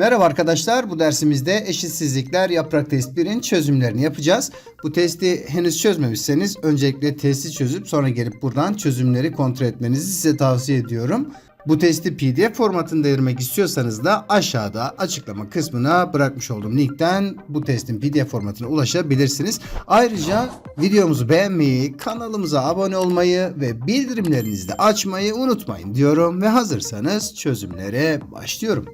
Merhaba arkadaşlar. Bu dersimizde eşitsizlikler yaprak test 1'in çözümlerini yapacağız. Bu testi henüz çözmemişseniz öncelikle testi çözüp sonra gelip buradan çözümleri kontrol etmenizi size tavsiye ediyorum. Bu testi PDF formatında indirmek istiyorsanız da aşağıda açıklama kısmına bırakmış olduğum linkten bu testin PDF formatına ulaşabilirsiniz. Ayrıca videomuzu beğenmeyi, kanalımıza abone olmayı ve bildirimlerinizi de açmayı unutmayın diyorum ve hazırsanız çözümlere başlıyorum.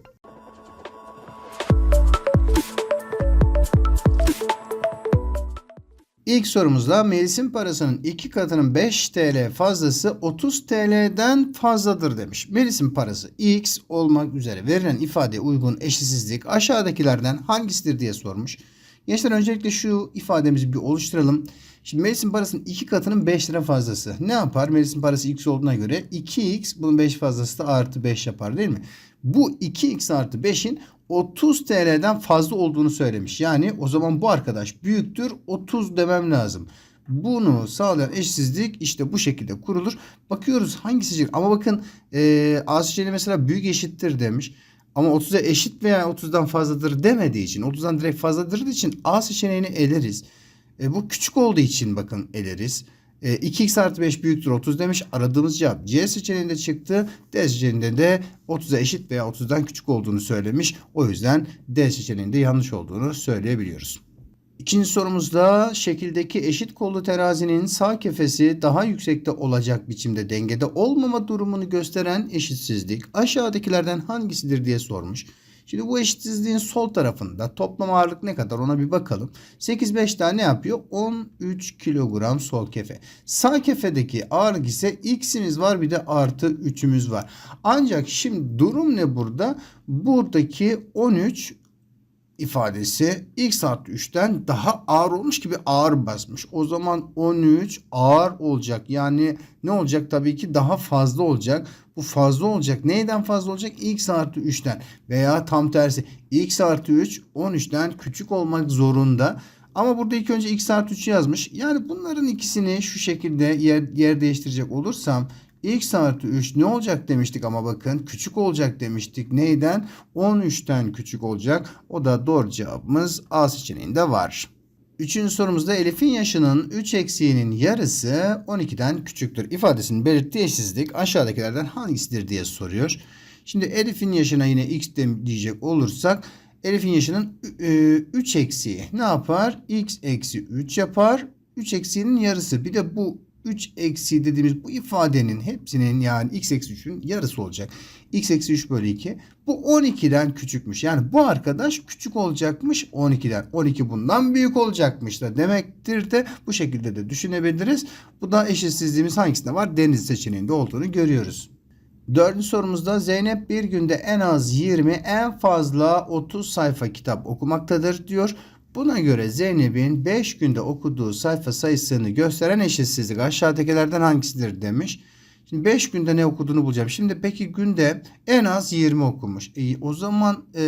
İlk sorumuzda Melis'in parasının iki katının 5 TL fazlası 30 TL'den fazladır demiş. Melis'in parası X olmak üzere verilen ifadeye uygun eşitsizlik aşağıdakilerden hangisidir diye sormuş. Gençler öncelikle şu ifademizi bir oluşturalım. Şimdi Melis'in parasının iki katının 5 lira fazlası. Ne yapar? Melis'in parası x olduğuna göre 2x bunun 5 fazlası da artı 5 yapar değil mi? Bu 2x artı 5'in 30 TL'den fazla olduğunu söylemiş. Yani o zaman bu arkadaş büyüktür 30 demem lazım. Bunu sağlayan eşitsizlik işte bu şekilde kurulur. Bakıyoruz hangisi ama bakın e, A seçeneği mesela büyük eşittir demiş. Ama 30'a eşit veya 30'dan fazladır demediği için 30'dan direkt fazladır için A seçeneğini eleriz. E, bu küçük olduğu için bakın eleriz. E, 2x artı 5 büyüktür 30 demiş. Aradığımız cevap C seçeneğinde çıktı. D seçeneğinde de 30'a eşit veya 30'dan küçük olduğunu söylemiş. O yüzden D seçeneğinde yanlış olduğunu söyleyebiliyoruz. İkinci sorumuzda şekildeki eşit kollu terazinin sağ kefesi daha yüksekte olacak biçimde dengede olmama durumunu gösteren eşitsizlik aşağıdakilerden hangisidir diye sormuş. Şimdi bu eşitsizliğin sol tarafında toplam ağırlık ne kadar ona bir bakalım. 8 5 tane ne yapıyor? 13 kilogram sol kefe. Sağ kefedeki ağırlık ise x'imiz var bir de artı 3'ümüz var. Ancak şimdi durum ne burada? Buradaki 13 ifadesi x artı 3'ten daha ağır olmuş gibi ağır basmış. O zaman 13 ağır olacak. Yani ne olacak? Tabii ki daha fazla olacak. Bu fazla olacak. Neyden fazla olacak? x artı 3'ten veya tam tersi x artı 3 13'ten küçük olmak zorunda. Ama burada ilk önce x artı 3 yazmış. Yani bunların ikisini şu şekilde yer, yer değiştirecek olursam x artı 3 ne olacak demiştik ama bakın küçük olacak demiştik. Neyden? 13'ten küçük olacak. O da doğru cevabımız A seçeneğinde var. Üçüncü sorumuzda Elif'in yaşının 3 eksiğinin yarısı 12'den küçüktür ifadesinin belirttiği eşsizlik aşağıdakilerden hangisidir diye soruyor. Şimdi Elif'in yaşına yine x diyecek olursak Elif'in yaşının 3 eksiği ne yapar? x eksi 3 yapar. 3 eksiğinin yarısı. Bir de bu 3 eksi dediğimiz bu ifadenin hepsinin yani x eksi 3'ün yarısı olacak. x eksi 3 bölü 2. Bu 12'den küçükmüş. Yani bu arkadaş küçük olacakmış 12'den. 12 bundan büyük olacakmış da demektir de bu şekilde de düşünebiliriz. Bu da eşitsizliğimiz hangisinde var? Deniz seçeneğinde olduğunu görüyoruz. Dördüncü sorumuzda Zeynep bir günde en az 20 en fazla 30 sayfa kitap okumaktadır diyor. Buna göre Zeynep'in 5 günde okuduğu sayfa sayısını gösteren eşitsizlik aşağıdakilerden hangisidir demiş. Şimdi 5 günde ne okuduğunu bulacağım. Şimdi peki günde en az 20 okumuş. E, o zaman e,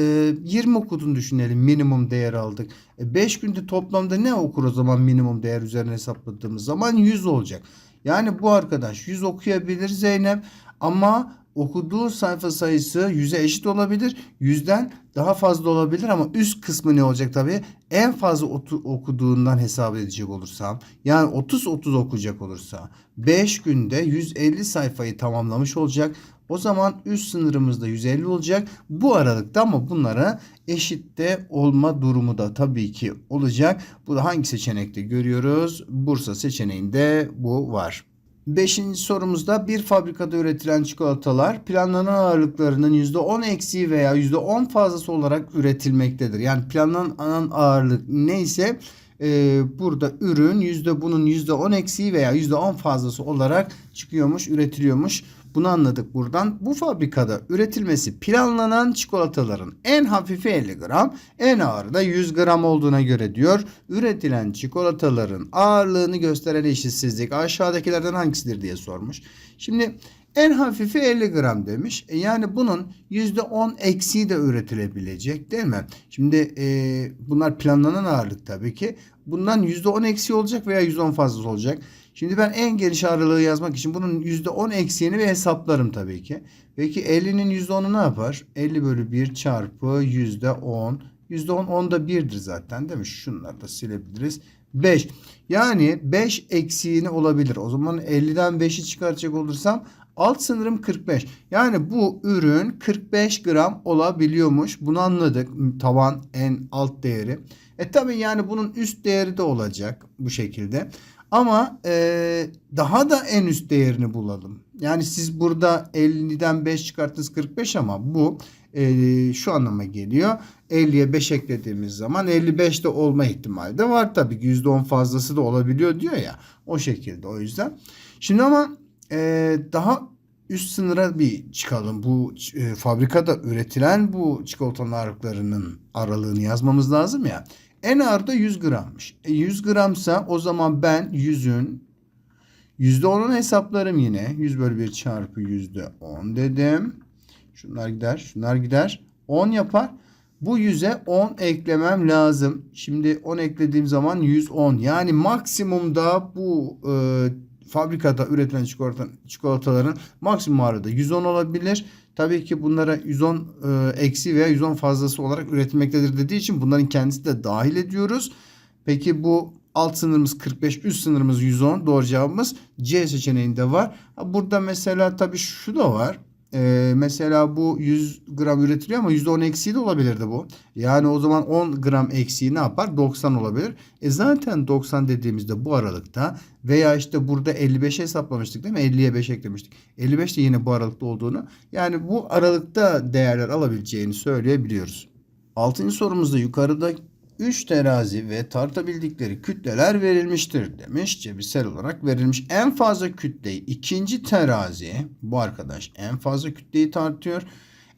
20 okuduğunu düşünelim. Minimum değer aldık. 5 e, günde toplamda ne okur o zaman minimum değer üzerine hesapladığımız zaman 100 olacak. Yani bu arkadaş 100 okuyabilir Zeynep ama okuduğu sayfa sayısı 100'e eşit olabilir. 100'den daha fazla olabilir ama üst kısmı ne olacak tabii? En fazla okuduğundan hesap edecek olursam yani 30-30 okuyacak olursa 5 günde 150 sayfayı tamamlamış olacak. O zaman üst sınırımız da 150 olacak. Bu aralıkta ama bunlara eşitte olma durumu da tabii ki olacak. Bu da hangi seçenekte görüyoruz? Bursa seçeneğinde bu var. Beşinci sorumuzda bir fabrikada üretilen çikolatalar planlanan ağırlıklarının %10 eksiği veya %10 fazlası olarak üretilmektedir. Yani planlanan ağırlık neyse e, burada ürün yüzde bunun %10 eksiği veya %10 fazlası olarak çıkıyormuş, üretiliyormuş. Bunu anladık buradan. Bu fabrikada üretilmesi planlanan çikolataların en hafifi 50 gram, en ağırı da 100 gram olduğuna göre diyor. Üretilen çikolataların ağırlığını gösteren eşitsizlik aşağıdakilerden hangisidir diye sormuş. Şimdi en hafifi 50 gram demiş. E yani bunun %10 eksiği de üretilebilecek değil mi? Şimdi e, bunlar planlanan ağırlık tabii ki. Bundan %10 eksiği olacak veya %10 fazlası olacak. Şimdi ben en geniş ağırlığı yazmak için bunun %10 eksiğini bir hesaplarım tabii ki. Peki 50'nin %10'u ne yapar? 50 bölü 1 çarpı %10. %10 onda 1'dir zaten değil mi? Şunları da silebiliriz. 5. Yani 5 eksiğini olabilir. O zaman 50'den 5'i çıkartacak olursam alt sınırım 45. Yani bu ürün 45 gram olabiliyormuş. Bunu anladık. Tavan en alt değeri. E tabi yani bunun üst değeri de olacak bu şekilde. Ama e, daha da en üst değerini bulalım. Yani siz burada 50'den 5 çıkarttınız 45 ama bu e, şu anlama geliyor. 50'ye 5 eklediğimiz zaman 55 de olma ihtimali de var tabii. %10 fazlası da olabiliyor diyor ya. O şekilde o yüzden. Şimdi ama e, daha üst sınıra bir çıkalım. Bu e, fabrikada üretilen bu çikolata ağırlıklarının aralığını yazmamız lazım ya. En ağır da 100 grammış. E, 100 gramsa o zaman ben 100'ün %10'unu hesaplarım yine. 100 bölü 1 çarpı %10 dedim. Şunlar gider, şunlar gider. 10 yapar. Bu 100'e 10 eklemem lazım. Şimdi 10 eklediğim zaman 110. Yani maksimumda bu e, fabrikada üretilen çikolata, çikolataların maksimum ağırlığı da 110 olabilir. Tabii ki bunlara 110 e, eksi veya 110 fazlası olarak üretilmektedir dediği için bunların kendisi de dahil ediyoruz. Peki bu alt sınırımız 45, üst sınırımız 110. Doğru cevabımız C seçeneğinde var. Burada mesela tabii şu da var. Ee, mesela bu 100 gram üretiliyor ama %10 eksiği de olabilirdi bu. Yani o zaman 10 gram eksiği ne yapar? 90 olabilir. E zaten 90 dediğimizde bu aralıkta veya işte burada 55 hesaplamıştık değil mi? 50'ye 5 eklemiştik. 55 de yine bu aralıkta olduğunu. Yani bu aralıkta değerler alabileceğini söyleyebiliyoruz. Altıncı sorumuzda yukarıda 3 terazi ve tartabildikleri kütleler verilmiştir demiş. Cebisel olarak verilmiş. En fazla kütleyi ikinci terazi bu arkadaş en fazla kütleyi tartıyor.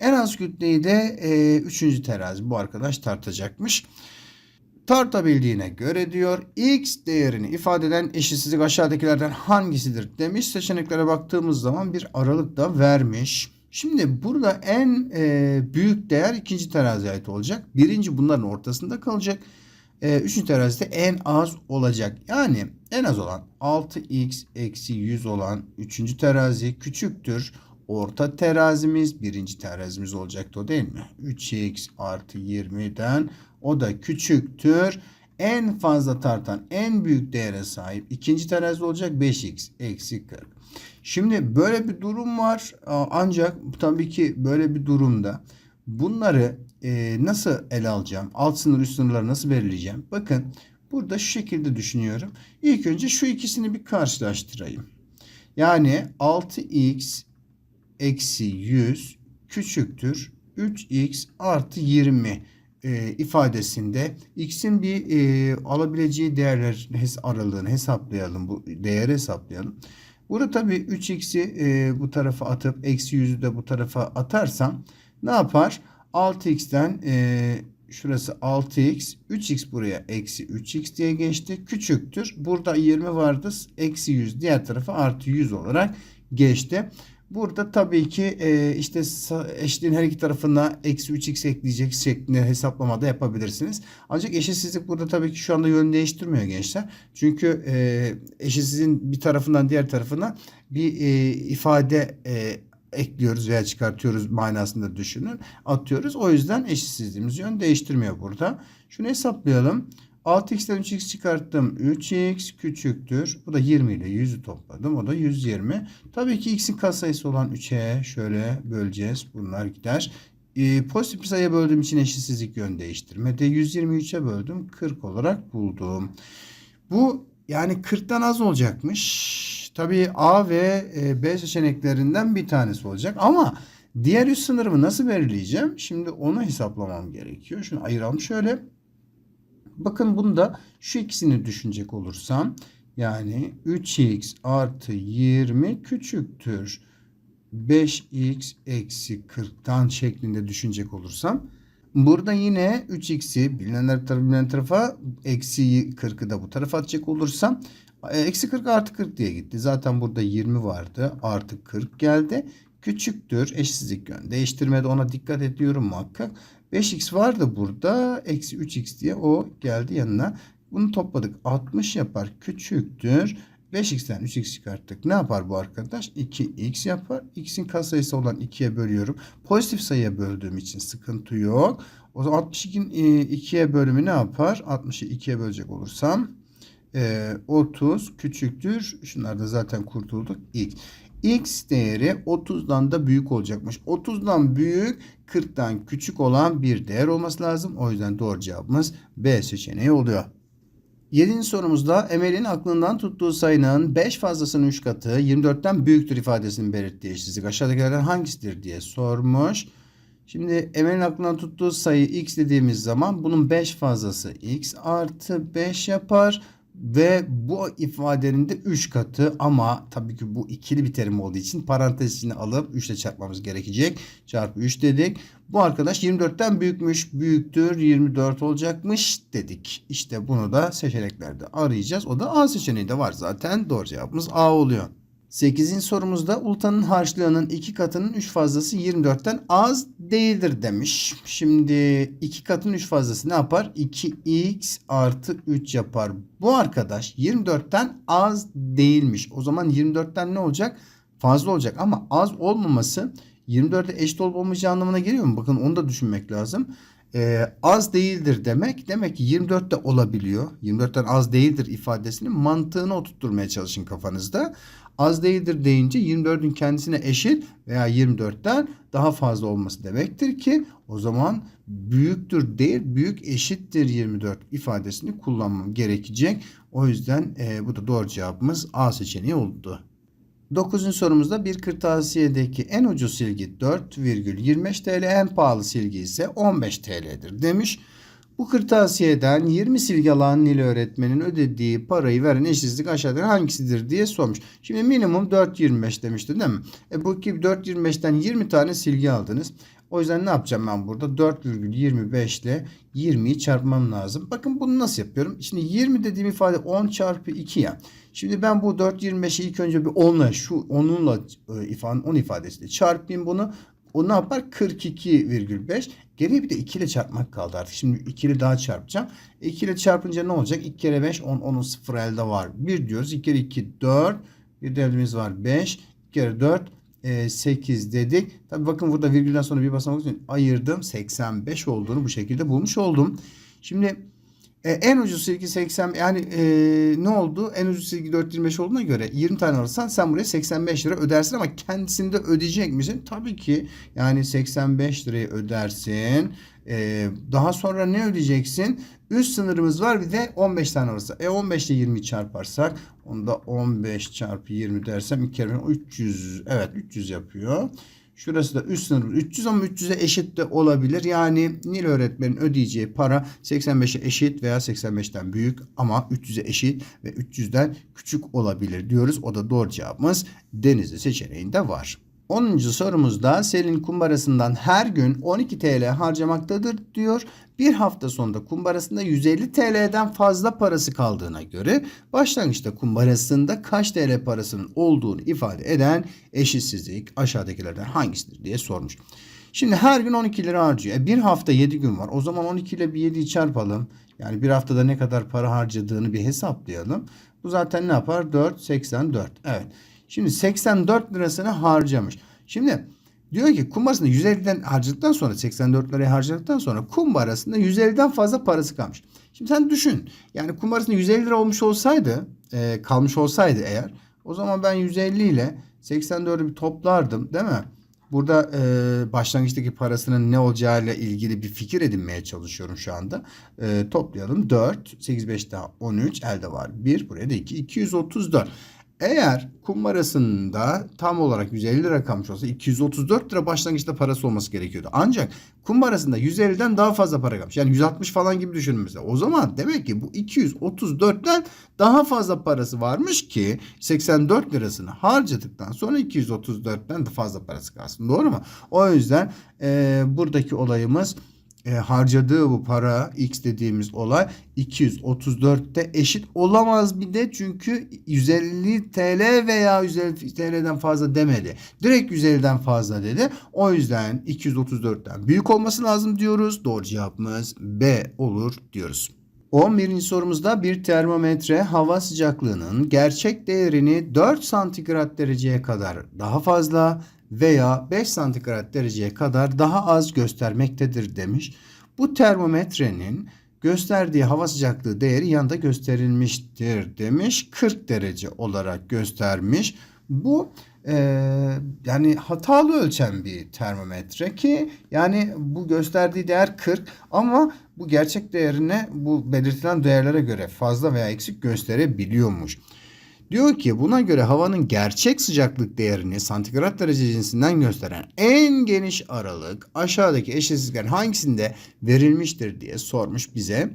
En az kütleyi de e, üçüncü terazi bu arkadaş tartacakmış. Tartabildiğine göre diyor x değerini ifade eden eşitsizlik aşağıdakilerden hangisidir demiş. Seçeneklere baktığımız zaman bir aralık da vermiş. Şimdi burada en e, büyük değer ikinci teraziye ait olacak. Birinci bunların ortasında kalacak. E, üçüncü terazide en az olacak. Yani en az olan 6x eksi 100 olan üçüncü terazi küçüktür. Orta terazimiz birinci terazimiz olacaktı o değil mi? 3x artı 20'den o da küçüktür. En fazla tartan en büyük değere sahip ikinci terazi olacak 5x eksi 40. Şimdi böyle bir durum var ancak tabii ki böyle bir durumda bunları e, nasıl ele alacağım? Alt sınır üst sınırları nasıl belirleyeceğim? Bakın burada şu şekilde düşünüyorum. İlk önce şu ikisini bir karşılaştırayım. Yani 6x eksi 100 küçüktür 3x artı 20 e, ifadesinde x'in bir e, alabileceği değerler aralığını hesaplayalım. Bu değeri hesaplayalım. Burada tabii 3x'i e, bu tarafa atıp eksi 100'ü de bu tarafa atarsam ne yapar? 6x'ten e, şurası 6x 3x buraya eksi 3x diye geçti. Küçüktür. Burada 20 vardı. Eksi 100 diğer tarafa artı 100 olarak geçti. Burada tabii ki e, işte eşitliğin her iki tarafına eksi 3x ekleyecek şeklinde hesaplamada yapabilirsiniz. Ancak eşitsizlik burada tabii ki şu anda yön değiştirmiyor gençler. Çünkü e, eşitsizliğin bir tarafından diğer tarafına bir e, ifade e, ekliyoruz veya çıkartıyoruz manasında düşünün. Atıyoruz. O yüzden eşitsizliğimiz yön değiştirmiyor burada. Şunu hesaplayalım. 6x'ten 3x çıkarttım. 3x küçüktür. Bu da 20 ile 100'ü topladım. O da 120. Tabii ki x'in katsayısı olan 3'e şöyle böleceğiz. Bunlar gider. Ee, pozitif bir sayıya böldüğüm için eşitsizlik yön değiştirmedi. 123'e böldüm. 40 olarak buldum. Bu yani 40'tan az olacakmış. Tabii A ve e, B seçeneklerinden bir tanesi olacak. Ama diğer üst sınırımı nasıl belirleyeceğim? Şimdi onu hesaplamam gerekiyor. Şunu ayıralım şöyle. Bakın bunda şu ikisini düşünecek olursam yani 3x artı 20 küçüktür. 5x eksi 40'tan şeklinde düşünecek olursam burada yine 3x'i bilinenler tarafı bilinen tarafa eksi 40'ı da bu tarafa atacak olursam eksi 40 artı 40 diye gitti. Zaten burada 20 vardı. Artı 40 geldi. Küçüktür. Eşsizlik yön. Değiştirmede ona dikkat ediyorum muhakkak. 5x vardı burada. Eksi 3x diye o geldi yanına. Bunu topladık. 60 yapar. Küçüktür. 5x'ten 3x çıkarttık. Ne yapar bu arkadaş? 2x yapar. x'in katsayısı olan 2'ye bölüyorum. Pozitif sayıya böldüğüm için sıkıntı yok. O zaman 62'nin 2'ye bölümü ne yapar? 60'ı 2'ye bölecek olursam e, 30 küçüktür. Şunlar da zaten kurtulduk. x. X değeri 30'dan da büyük olacakmış. 30'dan büyük 40'tan küçük olan bir değer olması lazım. O yüzden doğru cevabımız B seçeneği oluyor. Yedinci sorumuzda Emel'in aklından tuttuğu sayının 5 fazlasının 3 katı 24'ten büyüktür ifadesini belirttiği eşitsizlik aşağıdakilerden hangisidir diye sormuş. Şimdi Emel'in aklından tuttuğu sayı x dediğimiz zaman bunun 5 fazlası x artı 5 yapar. Ve bu ifadenin de 3 katı ama tabii ki bu ikili bir terim olduğu için parantez içine alıp 3 ile çarpmamız gerekecek. Çarpı 3 dedik. Bu arkadaş 24'ten büyükmüş. Büyüktür 24 olacakmış dedik. İşte bunu da seçeneklerde arayacağız. O da A seçeneği de var zaten. Doğru cevabımız A oluyor. 8. sorumuzda Ultan'ın harçlığının 2 katının 3 fazlası 24'ten az değildir demiş. Şimdi 2 katın 3 fazlası ne yapar? 2x artı 3 yapar. Bu arkadaş 24'ten az değilmiş. O zaman 24'ten ne olacak? Fazla olacak ama az olmaması 24'e eşit olup olmayacağı anlamına geliyor mu? Bakın onu da düşünmek lazım. Ee, az değildir demek. Demek ki 24 de olabiliyor. 24'ten az değildir ifadesinin mantığını oturtturmaya çalışın kafanızda. Az değildir deyince 24'ün kendisine eşit veya 24'ten daha fazla olması demektir ki o zaman büyüktür değil büyük eşittir 24 ifadesini kullanmam gerekecek. O yüzden e, bu da doğru cevabımız A seçeneği oldu. 9. sorumuzda bir kırtasiyedeki en ucuz silgi 4,25 TL en pahalı silgi ise 15 TL'dir demiş. Bu kırtasiyeden 20 silgi alan Nil öğretmenin ödediği parayı veren eşitsizlik aşağıda hangisidir diye sormuş. Şimdi minimum 4.25 demişti değil mi? E bu ki 4.25'ten 20 tane silgi aldınız. O yüzden ne yapacağım ben burada? 4,25 ile 20'yi çarpmam lazım. Bakın bunu nasıl yapıyorum? Şimdi 20 dediğim ifade 10 çarpı 2 ya. Şimdi ben bu 4,25'i ilk önce bir 10'la şu 10'unla e, ifade, 10 ifadesiyle çarpayım bunu. O ne yapar? 42,5. Geriye bir de 2 ile çarpmak kaldı artık. Şimdi 2 ile daha çarpacağım. 2 ile çarpınca ne olacak? 2 kere 5 10. 10'un 0 elde var. 1 diyoruz. 2 kere 2 4. Bir de eldimiz var 5. 2 kere 4 8 dedik. Tabi bakın burada virgülden sonra bir basamak için ayırdım. 85 olduğunu bu şekilde bulmuş oldum. Şimdi e, en ucuz silgi 80 yani e, ne oldu? En ucuz silgi 425 olduğuna göre 20 tane alırsan sen buraya 85 lira ödersin ama kendisini de ödeyecek misin? Tabii ki yani 85 lirayı ödersin. E, daha sonra ne ödeyeceksin? Üst sınırımız var bir de 15 tane alırsa. E 15 ile 20 çarparsak onda 15 çarpı 20 dersem 2 kere 300 evet 300 yapıyor. Şurası da üst sınır 300 ama 300'e eşit de olabilir. Yani Nil öğretmenin ödeyeceği para 85'e eşit veya 85'ten büyük ama 300'e eşit ve 300'den küçük olabilir diyoruz. O da doğru cevabımız Denizli seçeneğinde var. 10. sorumuzda Selin kumbarasından her gün 12 TL harcamaktadır diyor. Bir hafta sonunda kumbarasında 150 TL'den fazla parası kaldığına göre başlangıçta kumbarasında kaç TL parasının olduğunu ifade eden eşitsizlik aşağıdakilerden hangisidir diye sormuş. Şimdi her gün 12 lira harcıyor. E bir hafta 7 gün var. O zaman 12 ile bir 7'yi çarpalım. Yani bir haftada ne kadar para harcadığını bir hesaplayalım. Bu zaten ne yapar? 4, 84. Evet. Şimdi 84 lirasını harcamış. Şimdi diyor ki kumbarasında 150'den harcadıktan sonra 84 lirayı harcadıktan sonra kumbarasında 150'den fazla parası kalmış. Şimdi sen düşün. Yani kumbarasında 150 lira olmuş olsaydı e, kalmış olsaydı eğer o zaman ben 150 ile 84'ü bir toplardım değil mi? Burada e, başlangıçtaki parasının ne olacağıyla ilgili bir fikir edinmeye çalışıyorum şu anda. E, toplayalım. 4, 8, 5 daha 13. Elde var 1. Buraya da 2. 234. Eğer kumbarasında tam olarak 150 lira kalmış olsa 234 lira başlangıçta parası olması gerekiyordu. Ancak kumbarasında 150'den daha fazla para kalmış. Yani 160 falan gibi düşünün mesela. O zaman demek ki bu 234'ten daha fazla parası varmış ki 84 lirasını harcadıktan sonra 234'ten de fazla parası kalsın. Doğru mu? O yüzden e, buradaki olayımız e, harcadığı bu para x dediğimiz olay 234'te eşit olamaz bir de çünkü 150 TL veya 150 TL'den fazla demedi. Direkt 150'den fazla dedi. O yüzden 234'ten büyük olması lazım diyoruz. Doğru cevabımız B olur diyoruz. 11. sorumuzda bir termometre hava sıcaklığının gerçek değerini 4 santigrat dereceye kadar daha fazla veya 5 santigrat dereceye kadar daha az göstermektedir demiş. Bu termometrenin gösterdiği hava sıcaklığı değeri yanında gösterilmiştir demiş. 40 derece olarak göstermiş. Bu e, yani hatalı ölçen bir termometre ki yani bu gösterdiği değer 40 ama bu gerçek değerine bu belirtilen değerlere göre fazla veya eksik gösterebiliyormuş. Diyor ki buna göre havanın gerçek sıcaklık değerini santigrat derece cinsinden gösteren en geniş aralık aşağıdaki eşitsizliklerin hangisinde verilmiştir diye sormuş bize.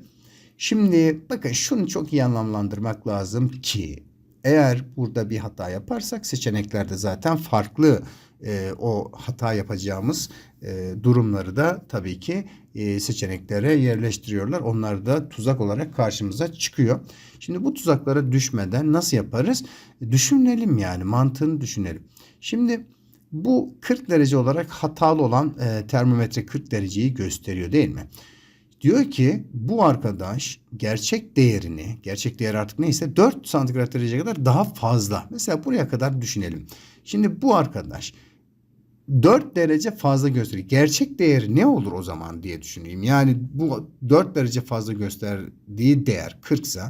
Şimdi bakın şunu çok iyi anlamlandırmak lazım ki eğer burada bir hata yaparsak seçeneklerde zaten farklı e, o hata yapacağımız e, durumları da tabii ki e, seçeneklere yerleştiriyorlar. Onlar da tuzak olarak karşımıza çıkıyor. Şimdi bu tuzaklara düşmeden nasıl yaparız? Düşünelim yani mantığını düşünelim. Şimdi bu 40 derece olarak hatalı olan e, termometre 40 dereceyi gösteriyor değil mi? Diyor ki bu arkadaş gerçek değerini, gerçek değer artık neyse 4 santigrat dereceye kadar daha fazla. Mesela buraya kadar düşünelim. Şimdi bu arkadaş 4 derece fazla gösteriyor. Gerçek değeri ne olur o zaman diye düşüneyim. Yani bu 4 derece fazla gösterdiği değer 40 ise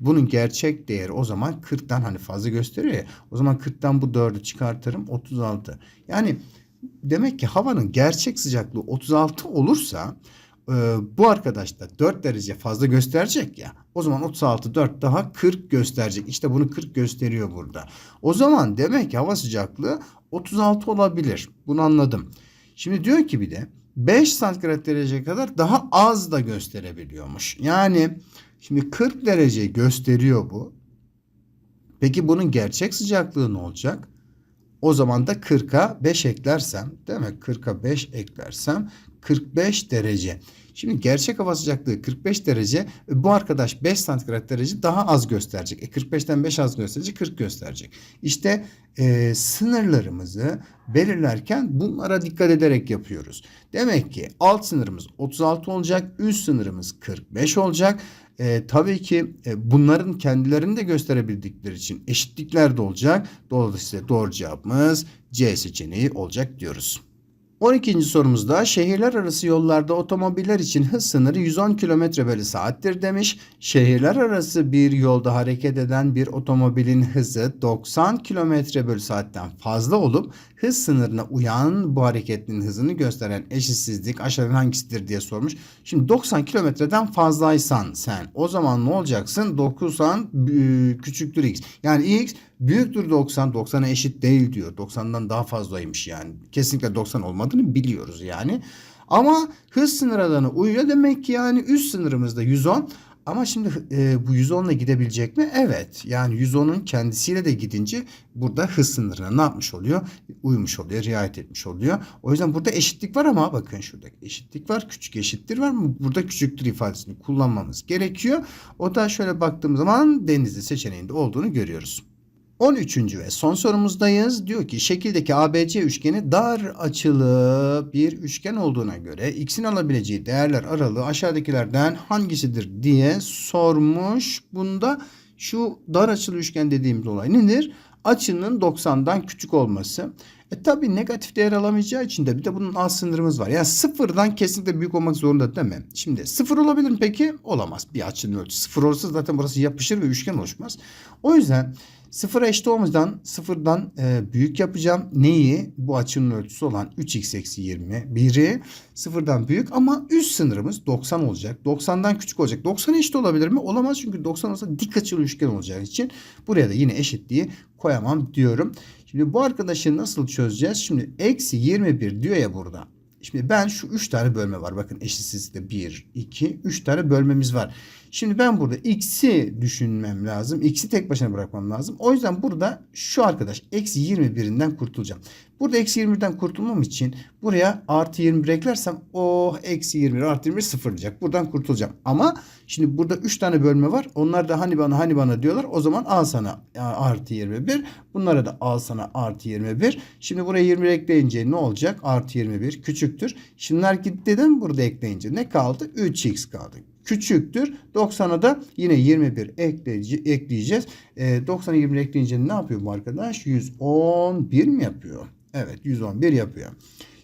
bunun gerçek değeri o zaman 40'tan hani fazla gösteriyor ya. O zaman 40'tan bu 4'ü çıkartırım 36. Yani demek ki havanın gerçek sıcaklığı 36 olursa e, bu arkadaş da 4 derece fazla gösterecek ya. O zaman 36 4 daha 40 gösterecek. İşte bunu 40 gösteriyor burada. O zaman demek ki hava sıcaklığı 36 olabilir. Bunu anladım. Şimdi diyor ki bir de 5 santigrat dereceye kadar daha az da gösterebiliyormuş. Yani şimdi 40 derece gösteriyor bu. Peki bunun gerçek sıcaklığı ne olacak? O zaman da 40'a 5 eklersem, değil mi? 40'a 5 eklersem 45 derece. Şimdi gerçek hava sıcaklığı 45 derece. E, bu arkadaş 5 santigrat derece daha az gösterecek. E 45'ten 5 az gösterecek 40 gösterecek. İşte e, sınırlarımızı belirlerken bunlara dikkat ederek yapıyoruz. Demek ki alt sınırımız 36 olacak. Üst sınırımız 45 olacak. E, tabii ki e, bunların kendilerini de gösterebildikleri için eşitlikler de olacak. Dolayısıyla doğru cevabımız C seçeneği olacak diyoruz. 12. sorumuzda şehirler arası yollarda otomobiller için hız sınırı 110 km bölü saattir demiş. Şehirler arası bir yolda hareket eden bir otomobilin hızı 90 km bölü saatten fazla olup hız sınırına uyan bu hareketin hızını gösteren eşitsizlik aşağıdan hangisidir diye sormuş. Şimdi 90 kilometreden fazlaysan sen o zaman ne olacaksın? 90 küçüktür x. Yani x büyüktür 90. 90'a eşit değil diyor. 90'dan daha fazlaymış yani. Kesinlikle 90 olmadığını biliyoruz yani. Ama hız sınır alanı uyuyor demek ki yani üst sınırımızda 110. Ama şimdi e, bu 110 ile gidebilecek mi? Evet. Yani 110'un kendisiyle de gidince burada hız sınırına ne yapmış oluyor? Uymuş oluyor, riayet etmiş oluyor. O yüzden burada eşitlik var ama bakın şurada eşitlik var. Küçük eşittir var mı? Burada küçüktür ifadesini kullanmamız gerekiyor. O da şöyle baktığım zaman denizli seçeneğinde olduğunu görüyoruz. 13. ve son sorumuzdayız. Diyor ki şekildeki ABC üçgeni dar açılı bir üçgen olduğuna göre x'in alabileceği değerler aralığı aşağıdakilerden hangisidir diye sormuş. Bunda şu dar açılı üçgen dediğimiz olay nedir? Açının 90'dan küçük olması. E tabi negatif değer alamayacağı için de bir de bunun alt sınırımız var. Yani sıfırdan kesinlikle büyük olmak zorunda değil mi? Şimdi sıfır olabilir mi peki? Olamaz. Bir açının ölçüsü. Sıfır olursa zaten burası yapışır ve üçgen oluşmaz. O yüzden Sıfıra eşit olmadan sıfırdan e, büyük yapacağım. Neyi? Bu açının ölçüsü olan 3x eksi 20. Biri sıfırdan büyük ama üst sınırımız 90 olacak. 90'dan küçük olacak. 90 eşit olabilir mi? Olamaz çünkü 90 olsa dik açılı üçgen olacağı için buraya da yine eşitliği koyamam diyorum. Şimdi bu arkadaşı nasıl çözeceğiz? Şimdi eksi 21 diyor ya burada. Şimdi ben şu 3 tane bölme var. Bakın eşitsizlikte 1, 2, 3 tane bölmemiz var. Şimdi ben burada x'i düşünmem lazım. X'i tek başına bırakmam lazım. O yüzden burada şu arkadaş eksi 21'inden kurtulacağım. Burada eksi 21'den kurtulmam için buraya artı 21 eklersem oh, eksi 21 artı 21 sıfırlayacak. Buradan kurtulacağım. Ama şimdi burada 3 tane bölme var. Onlar da hani bana hani bana diyorlar. O zaman al sana artı 21. Bunlara da al sana artı 21. Şimdi buraya 21 ekleyince ne olacak? Artı 21 küçüktür. Şunlar gitti dedim burada ekleyince. Ne kaldı? 3x kaldı. Küçüktür. 90'a da yine 21 ekleyece- ekleyeceğiz. E, 90'a 21 ekleyince ne yapıyor bu arkadaş? 111 mi yapıyor? Evet 111 yapıyor.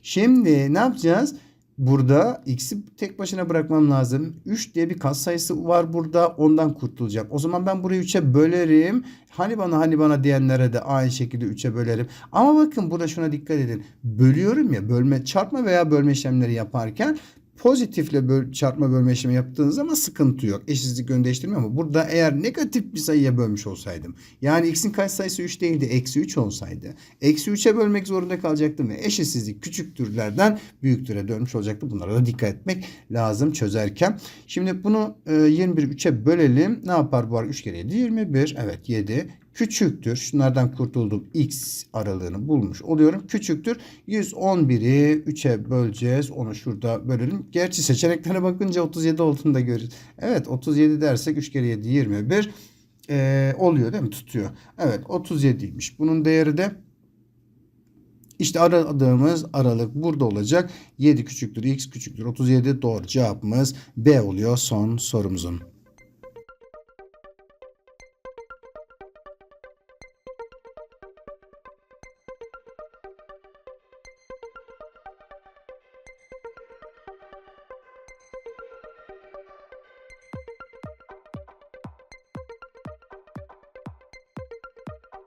Şimdi ne yapacağız? Burada x'i tek başına bırakmam lazım. 3 diye bir katsayısı var burada. Ondan kurtulacağım. O zaman ben burayı 3'e bölerim. Hani bana hani bana diyenlere de aynı şekilde 3'e bölerim. Ama bakın burada şuna dikkat edin. Bölüyorum ya bölme çarpma veya bölme işlemleri yaparken pozitifle böl, çarpma bölme işlemi yaptığınız zaman sıkıntı yok. Eşitsizlik yönü ama burada eğer negatif bir sayıya bölmüş olsaydım yani x'in kaç sayısı 3 değildi eksi 3 olsaydı eksi 3'e bölmek zorunda kalacaktım ve eşitsizlik küçüktürlerden büyüktüre dönmüş olacaktı. Bunlara da dikkat etmek lazım çözerken. Şimdi bunu e, 21 3'e bölelim. Ne yapar bu arada? 3 kere 7 21. Evet 7 küçüktür. Şunlardan kurtuldum. X aralığını bulmuş oluyorum. Küçüktür. 111'i 3'e böleceğiz. Onu şurada bölelim. Gerçi seçeneklere bakınca 37 olduğunu da görürüz. Evet 37 dersek 3 kere 7 21 ee, oluyor değil mi? Tutuyor. Evet 37'ymiş. Bunun değeri de işte aradığımız aralık burada olacak. 7 küçüktür x küçüktür 37 doğru cevabımız B oluyor son sorumuzun.